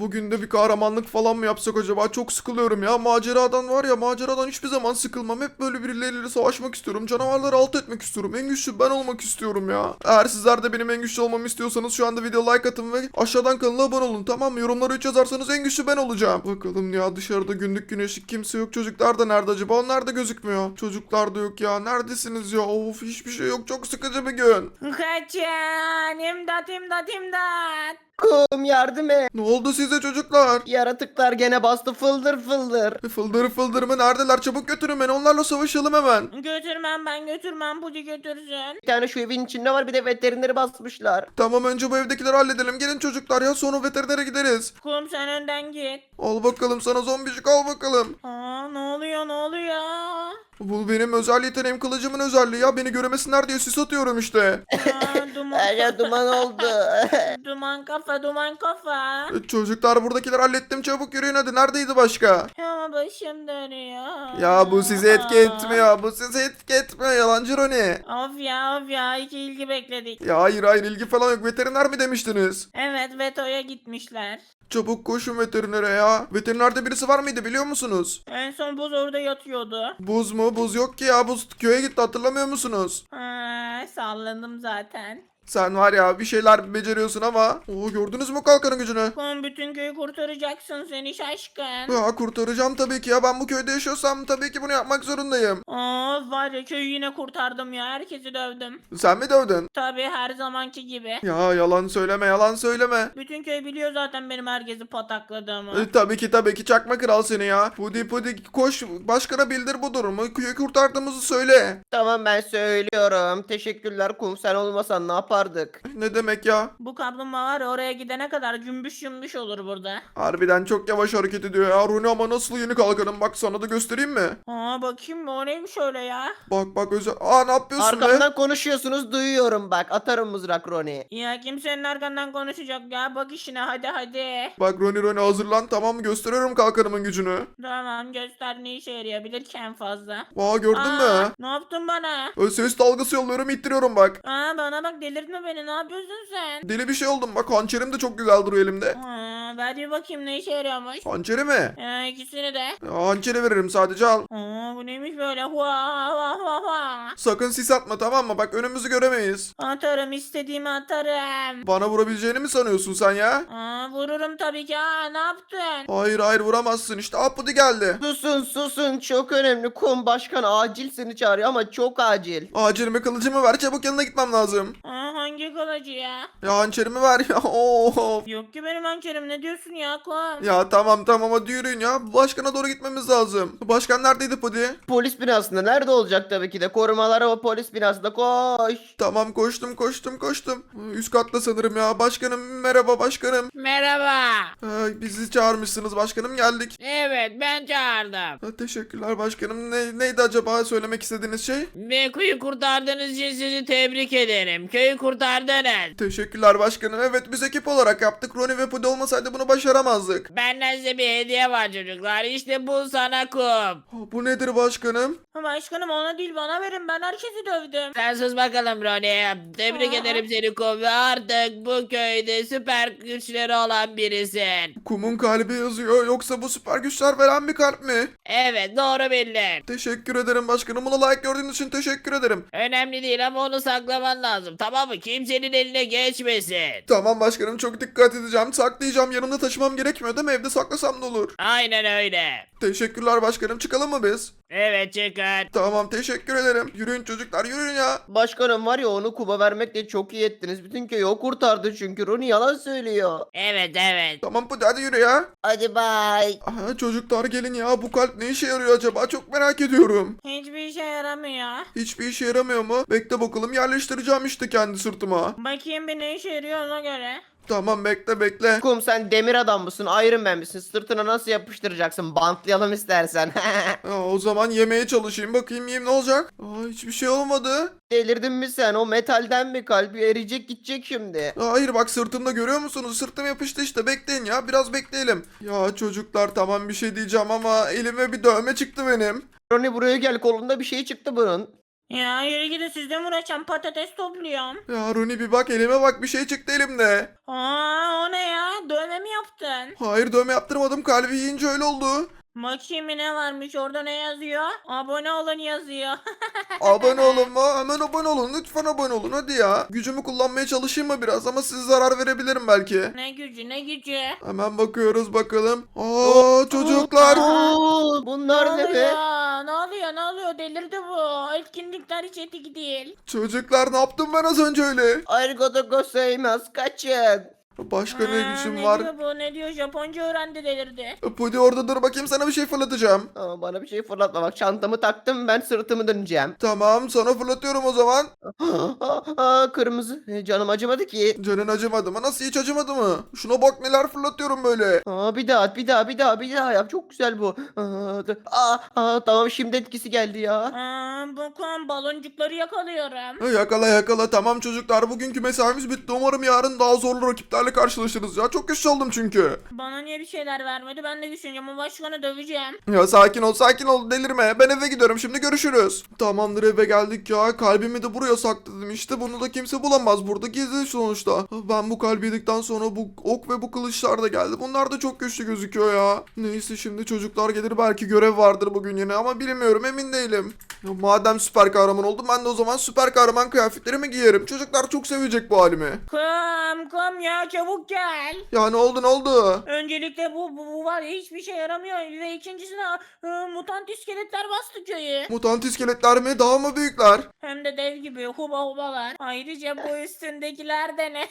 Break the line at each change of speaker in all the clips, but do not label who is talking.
Bugün de bir kahramanlık falan mı yapsak acaba? Çok sıkılıyorum ya. Maceradan var ya maceradan hiçbir zaman sıkılmam. Hep böyle birileriyle savaşmak istiyorum. Canavarları alt etmek istiyorum. En güçlü ben olmak istiyorum ya. Eğer sizler de benim en güçlü olmamı istiyorsanız şu anda video like atın ve aşağıdan kanala abone olun. Tamam mı? Yorumlara 3 yazarsanız en güçlü ben olacağım. Bakalım ya dışarıda günlük güneşlik kimse yok. Çocuklar da nerede acaba? Onlar da gözükmüyor. Çocuklar da yok ya. Neredesiniz ya? Of hiçbir şey yok. Çok sıkıcı bir gün.
Kaçın. İmdat imdat imdat.
Kum yardım et.
Ne oldu size çocuklar?
Yaratıklar gene bastı fıldır fıldır.
Fıldır fıldır mı? Neredeler? Çabuk götürün beni. Onlarla savaşalım hemen.
Götürmem ben götürmem. Pudi götürsün.
Bir tane şu evin içinde var bir de veterineri basmışlar.
Tamam önce bu evdekileri halledelim. Gelin çocuklar ya sonra veterinere gideriz.
Kum sen önden git.
Al bakalım sana zombicik al bakalım.
Aa ne oluyor ne oluyor?
Bu benim özel yeteneğim kılıcımın özelliği ya. Beni göremesinler diye sis atıyorum işte.
Aa, duman
Her yer duman oldu.
duman kafa duman kafa.
E, Çocuklar buradakileri hallettim çabuk yürüyün hadi. Neredeydi başka?
Ama başım dönüyor.
Ya bu sizi etki etmiyor. Bu sizi etki etmiyor yalancı Roni.
Of ya of ya iki ilgi bekledik.
Ya hayır hayır ilgi falan yok. Veteriner mi demiştiniz?
Evet vetoya gitmişler.
Çabuk koşun veterinere ya. Veterinerde birisi var mıydı biliyor musunuz?
En son buz orada yatıyordu.
Buz mu? Buz yok ki ya. Buz köye gitti hatırlamıyor musunuz?
Ha, salladım zaten.
Sen var ya bir şeyler beceriyorsun ama. Oo gördünüz mü kalkanın gücünü?
Kum bütün köyü kurtaracaksın seni şaşkın.
Ya kurtaracağım tabii ki ya. Ben bu köyde yaşıyorsam tabii ki bunu yapmak zorundayım.
Of var ya köyü yine kurtardım ya herkesi dövdüm.
Sen mi dövdün?
Tabi her zamanki gibi.
Ya yalan söyleme yalan söyleme.
Bütün köy biliyor zaten benim herkesi patakladığımı.
E, tabii ki tabii ki çakma kral seni ya. Pudi pudi koş başkana bildir bu durumu. Köyü kurtardığımızı söyle.
tamam ben söylüyorum. Teşekkürler kum sen olmasan ne yapardık?
Ne demek ya?
Bu kaplumbağa var ya oraya gidene kadar cümbüş cümbüş olur burada.
Harbiden çok yavaş hareket ediyor ya. Runi ama nasıl yeni kalkanım bak sana da göstereyim mi?
Aa bakayım o neymiş öyle ya?
Bak bak özel. Aa ne yapıyorsun be?
Arkamdan konuşuyorsunuz duyuyorum bak atarım mızrak Roni.
Ya kimsenin arkandan konuşacak ya bak işine hadi hadi.
Bak Roni Roni hazırlan tamam mı? Gösteriyorum kalkanımın gücünü.
Tamam göster ne işe yarayabilir ki en fazla.
Aa gördün
Aa,
mü?
Ne yaptın bana?
Ö, Ses dalgası yolluyorum ittiriyorum bak.
Aa bana bak delirtme beni ne yapıyorsun sen?
Deli bir şey oldum bak hançerim de çok güzel duruyor elimde.
Aa, ver bir bakayım ne işe yarıyormuş.
Hançeri mi?
Ee, ikisini de.
Ya, hançeri veririm sadece al.
Aa, bu neymiş böyle? Hua hua hua hua.
Sakın sis atma tamam mı? Bak önümüzü göremeyiz.
Atarım istediğimi atarım.
Bana vurabileceğini mi sanıyorsun sen ya?
Aa, vururum tabii ki. Aa, ne yaptın?
Hayır hayır vuramazsın işte. Apudi geldi.
Susun susun çok önemli kum başkan acil seni çağırıyor ama çok acil.
Acilime kılıcımı ver çabuk yanına gitmem lazım.
Aa, hangi kılıcı ya?
Ya hançerimi ver ya. Oo.
Yok ki benim hançerim ne diyorsun ya kum?
Ya tamam tamam hadi yürüyün ya. Başkana doğru gitmemiz lazım. Başkan neredeydi Pudi?
Polis binasında nerede olacak tabii ki de korumalar o polis binasında koş.
Tamam koştum koştum koştum. Üst katta sanırım ya. Başkanım merhaba başkanım.
Merhaba.
Ee, bizi çağırmışsınız başkanım geldik.
Evet ben çağırdım.
Ha, teşekkürler başkanım. Ne, neydi acaba söylemek istediğiniz şey?
Ve köyü kurtardığınız için sizi tebrik ederim. Köyü kurtardınız.
Teşekkürler başkanım. Evet biz ekip olarak yaptık. Roni ve Pudi olmasaydı bunu başaramazdık.
Benden size bir hediye var çocuklar. İşte bu sana kum.
Bu nedir başkanım?
Başkanım ona değil bana verin ben herkesi dövdüm. Sen sus bakalım Ronnie. Tebrik Aa. ederim seni kum ve artık bu köyde süper güçleri olan birisin.
Kumun kalbi yazıyor. Yoksa bu süper güçler veren bir kalp mi?
Evet doğru bildin.
Teşekkür ederim başkanım. Buna like gördüğünüz için teşekkür ederim.
Önemli değil ama onu saklaman lazım tamam mı? Kimsenin eline geçmesin.
Tamam başkanım çok dikkat edeceğim. Saklayacağım. Yanımda taşımam gerekmiyor değil mi? Evde saklasam da olur.
Aynen öyle.
Teşekkürler başkanım. Çıkalım mı biz?
Evet çıkın.
Tamam teşekkür ederim. Yürüyün çocuklar yürüyün ya.
Başkanım var ya onu kuba vermekle çok iyi ettiniz. Bütün köyü o kurtardı çünkü Roni yalan söylüyor.
Evet evet.
Tamam Pudi hadi yürü ya.
Hadi bay.
Aha, çocuklar gelin ya. Bu kalp ne işe yarıyor acaba? Çok merak ediyorum.
Hiçbir işe yaramıyor.
Hiçbir işe yaramıyor mu? Bekle bakalım yerleştireceğim işte kendi sırtıma.
Bakayım bir ne işe yarıyor ona göre.
Tamam bekle bekle.
Kum sen demir adam mısın? Iron Man misin? Sırtına nasıl yapıştıracaksın? Bantlayalım istersen.
Aa, o zaman yemeye çalışayım bakayım yiyeyim ne olacak? Aa, hiçbir şey olmadı.
Delirdin mi sen? O metalden mi kalbi eriyecek gidecek şimdi.
Aa, hayır bak sırtımda görüyor musunuz? Sırtım yapıştı işte bekleyin ya biraz bekleyelim. Ya çocuklar tamam bir şey diyeceğim ama elime bir dövme çıktı benim.
Roni buraya gel kolunda bir şey çıktı bunun.
Ya yürü gidin sizden uğraşacağım patates topluyorum.
Ya Roni bir bak elime bak bir şey çıktı elimde.
Aa o ne ya? Dövme mi yaptın?
Hayır dövme yaptırmadım kalbi yiyince öyle oldu.
Bakayım ne varmış orada ne yazıyor? Abone olun yazıyor.
abone olun mu? Hemen abone olun. Lütfen abone olun hadi ya. Gücümü kullanmaya çalışayım mı biraz ama size zarar verebilirim belki.
ne gücü ne gücü.
Hemen bakıyoruz bakalım. Aa çocuklar.
Oo, bunlar
ne
ne be?
Oluyor? Ne oluyor? Delirdi bu. Etkinlikler hiç etik değil.
Çocuklar ne yaptım ben az önce öyle?
Arigato gozaimasu kaçın.
Başka ne gücüm
ne
var?
diyor bu? Ne diyor? Japonca öğrendi delirdi.
Pudi orada dur bakayım sana bir şey fırlatacağım.
Ama bana bir şey fırlatma bak çantamı taktım ben sırtımı döneceğim.
Tamam sana fırlatıyorum o zaman.
Aa, kırmızı E, canım acımadı ki.
Canın acımadı mı? Nasıl hiç acımadı mı? Şuna bak neler fırlatıyorum böyle.
Aa, bir daha at, bir daha bir daha bir daha yap çok güzel bu. Aa, dur. aa, aa, tamam şimdi etkisi geldi ya.
Aa, bakın baloncukları yakalıyorum.
Ha, Yakala yakala tamam çocuklar bugünkü mesaimiz bitti. Umarım yarın daha zorlu rakiplerle karşılaşırız ya. Çok güçlü oldum çünkü.
Bana niye bir şeyler vermedi? Ben de güçleneceğim. O başkanı döveceğim.
Ya sakin ol sakin ol delirme. Ben eve gidiyorum şimdi görüşürüz. Tamamdır eve geldik ya. Kalbimi de buraya sakladım işte. Bunu da kimse bulamaz. Burada gizli sonuçta. Ben bu kalbi yedikten sonra bu ok ve bu kılıçlar da geldi. Bunlar da çok güçlü gözüküyor ya. Neyse şimdi çocuklar gelir belki görev vardır bugün yine ama bilmiyorum emin değilim. Ya madem süper kahraman oldum ben de o zaman süper kahraman kıyafetlerimi giyerim. Çocuklar çok sevecek bu halimi.
Kom kom ya çabuk gel.
Ya ne oldu ne oldu?
Öncelikle bu, bu, bu var ya hiçbir şey yaramıyor. Ve ikincisine e, mutant iskeletler bastı köyü.
Mutant iskeletler mi? Daha mı büyükler?
Hem de dev gibi huba hubalar. Ayrıca bu üstündekiler de ne?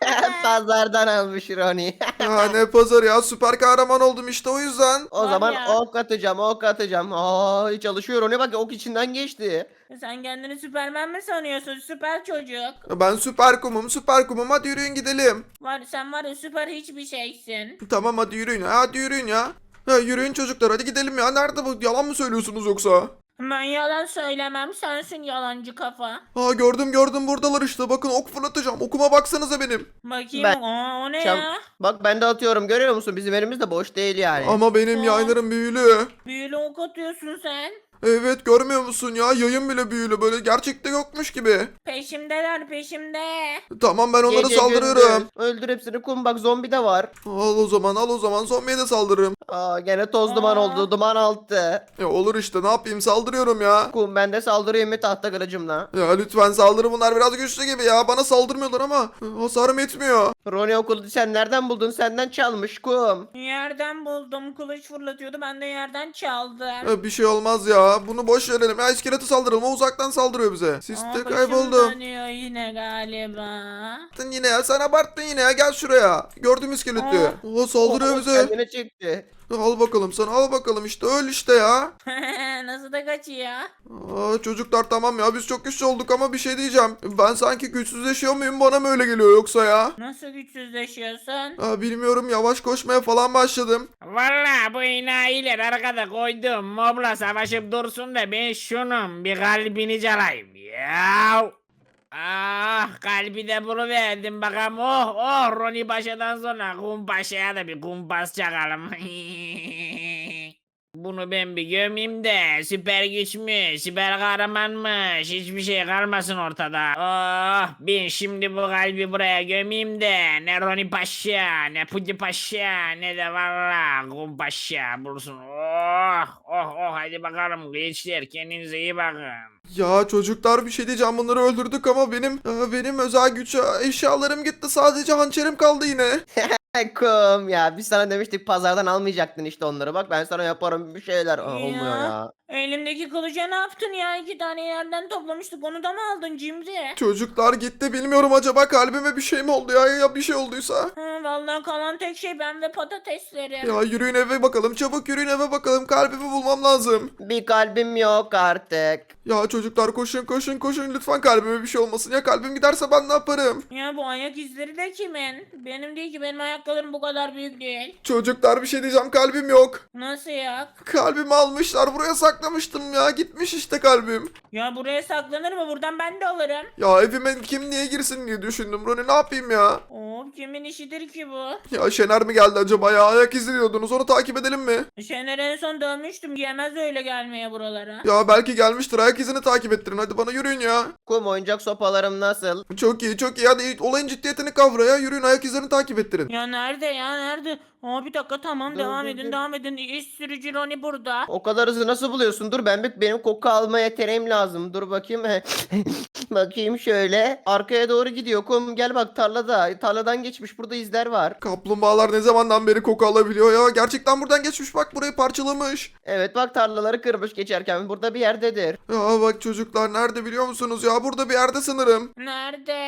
Pazardan almış Roni.
ya ne pazar ya süper kahraman oldum işte o yüzden.
o
Var
zaman
ya.
ok atacağım ok atacağım. Aa çalışıyor Roni bak ok içinden geçti.
Sen kendini süpermen mi sanıyorsun? Süper çocuk.
Ben süper kumum süper kumum hadi yürüyün gidelim.
Var sen var ya süper hiçbir şeysin.
Tamam hadi yürüyün hadi yürüyün ya. Ya yürüyün çocuklar hadi gidelim ya. Nerede bu? Yalan mı söylüyorsunuz yoksa?
Ben yalan söylemem sensin yalancı kafa.
Ha gördüm gördüm buradalar işte. Bakın ok fırlatacağım. Okuma baksanıza benim.
Bakayım
Ben-
Aa, o ne
Çam-
ya?
Bak ben de atıyorum görüyor musun bizim elimiz de boş değil yani.
Ama benim
Aa.
yaylarım büyülü.
Büyülü ok atıyorsun sen.
Evet görmüyor musun ya? Yayın bile büyülü. Böyle gerçekte yokmuş gibi.
Peşimdeler peşimde.
Tamam ben onlara
Gece
saldırıyorum.
gündüz. Öldür hepsini kum bak zombi de var.
Al o zaman al o zaman. Zombiye de saldırırım.
Aa gene toz duman
Aa.
oldu duman altı.
Ya olur işte ne yapayım saldırıyorum ya.
Kum ben de saldırayım mı tahta kılıcımla.
Ya lütfen saldırı bunlar biraz güçlü gibi ya. Bana saldırmıyorlar ama hasarım etmiyor.
Roni okulu sen nereden buldun senden çalmış kum.
Yerden buldum kılıç fırlatıyordu ben de yerden çaldım.
Ya bir şey olmaz ya. Bunu boş verelim. Ya iskelete saldıralım. O uzaktan saldırıyor bize. Siste
Aa, başım
kayboldum.
dönüyor yine galiba.
Abarttın yine ya. Sen abarttın yine ya. Gel şuraya. Gördüm iskeleti.
Aa.
Oha saldırıyor bize.
Kendine çekti.
Al bakalım sen al bakalım işte öl işte ya.
Nasıl da kaçıyor?
Aa, çocuklar tamam ya biz çok güçlü olduk ama bir şey diyeceğim. Ben sanki güçsüzleşiyor muyum bana mı öyle geliyor yoksa ya?
Nasıl güçsüzleşiyorsun?
Aa, bilmiyorum yavaş koşmaya falan başladım.
Valla bu enayiler arkada koydum mobla savaşıp dursun da ben şunun bir kalbini çalayım. Yav. Ah kalbi de buluverdim bakalım oh oh Roni Paşa'dan sonra Kumpaşa'ya da bir kumpas çakalım. Bunu ben bir gömeyim de süper güç mü süper kahramanmış hiçbir şey kalmasın ortada. Oh ben şimdi bu kalbi buraya gömeyim de ne Roni Paşa ne Pudi Paşa ne de valla Kumpaşa bulsun. Oh oh hadi bakalım gençler kendinize iyi bakın.
Ya çocuklar bir şey diyeceğim bunları öldürdük ama benim aa, benim özel güç eşyalarım gitti sadece hançerim kaldı yine.
Kum ya biz sana demiştik pazardan almayacaktın işte onları. Bak ben sana yaparım bir şeyler. Aa, olmuyor
Ya. Elimdeki kılıca ne yaptın ya? İki tane yerden toplamıştık onu da mı aldın cimri?
Çocuklar gitti bilmiyorum acaba kalbime bir şey mi oldu ya ya bir şey olduysa.
Hı, vallahi kalan tek şey ben ve patateslerim.
Ya yürüyün eve bakalım çabuk yürüyün eve bakalım kalbimi bulmam lazım.
Bir kalbim yok artık.
Ya çocuklar koşun koşun koşun lütfen kalbime bir şey olmasın ya kalbim giderse ben ne yaparım?
Ya bu ayak izleri de kimin? Benim değil ki benim ayaklarım bu kadar büyük değil.
Çocuklar bir şey diyeceğim kalbim yok.
Nasıl ya?
Kalbimi almışlar buraya saklamıştım ya. Gitmiş işte kalbim.
Ya buraya saklanır mı? Buradan ben de alırım.
Ya evime kim niye girsin diye düşündüm. Roni ne yapayım ya?
Oo kimin işidir ki bu?
Ya Şener mi geldi acaba ya? Ayak izi diyordunuz. Onu takip edelim mi?
Şener en son dövmüştüm. Gelmez öyle gelmeye buralara.
Ya belki gelmiştir. Ayak izini takip ettirin. Hadi bana yürüyün ya.
Kum oyuncak sopalarım nasıl?
Çok iyi çok iyi. Hadi olayın ciddiyetini kavra ya. Yürüyün ayak izlerini takip ettirin.
Ya nerede ya nerede? Aa bir dakika tamam
Dur,
devam
dur,
edin
dur.
devam edin. İş sürücü Roni burada.
O kadar hızlı nasıl buluyorsun? Dur ben bir benim koku alma yeteneğim lazım. Dur bakayım. bakayım şöyle. Arkaya doğru gidiyor. Kum gel bak tarlada. Tarladan geçmiş. Burada izler var.
Kaplumbağalar ne zamandan beri koku alabiliyor ya? Gerçekten buradan geçmiş bak burayı parçalamış.
Evet bak tarlaları kırmış geçerken. Burada bir yerdedir.
Ya bak çocuklar nerede biliyor musunuz ya? Burada bir yerde sanırım.
Nerede?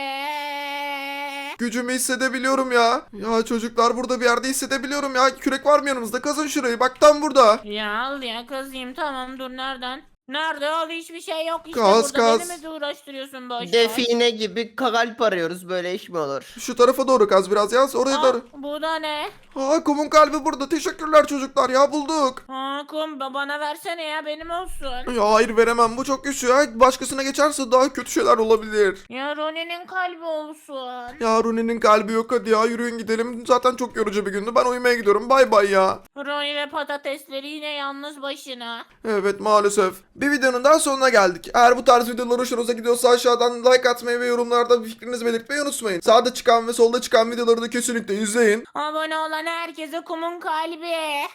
Gücümü hissedebiliyorum ya. Ya çocuklar burada bir yerde hissedebiliyorum ya. Kürek var mı yanımızda? Kazın şurayı. Bak tam burada.
Ya al ya kazayım tamam dur nereden? Nerede al hiçbir şey yok işte
Kaz,
burada
kaz.
beni mi uğraştırıyorsun boş boş?
Define gibi kalp arıyoruz. Böyle iş mi olur?
Şu tarafa doğru kaz biraz ya. Oraya
Aa,
doğru.
bu da ne?
Aa kumun kalbi burada. Teşekkürler çocuklar ya bulduk.
Aa kum ba- bana versene ya benim olsun.
Ya hayır veremem. Bu çok güçlü ya. Başkasına geçerse daha kötü şeyler olabilir.
Ya Roni'nin kalbi olsun.
Ya Rooney'nin kalbi yok hadi ya yürüyün gidelim. Zaten çok yorucu bir gündü. Ben uyumaya gidiyorum. Bay bay ya.
Roni ve patatesleri yine yalnız başına.
Evet maalesef. Bir videonun daha sonuna geldik. Eğer bu tarz videolar hoşunuza gidiyorsa aşağıdan like atmayı ve yorumlarda fikrinizi belirtmeyi unutmayın. Sağda çıkan ve solda çıkan videoları da kesinlikle izleyin.
Abone olan herkese kumun kalbi.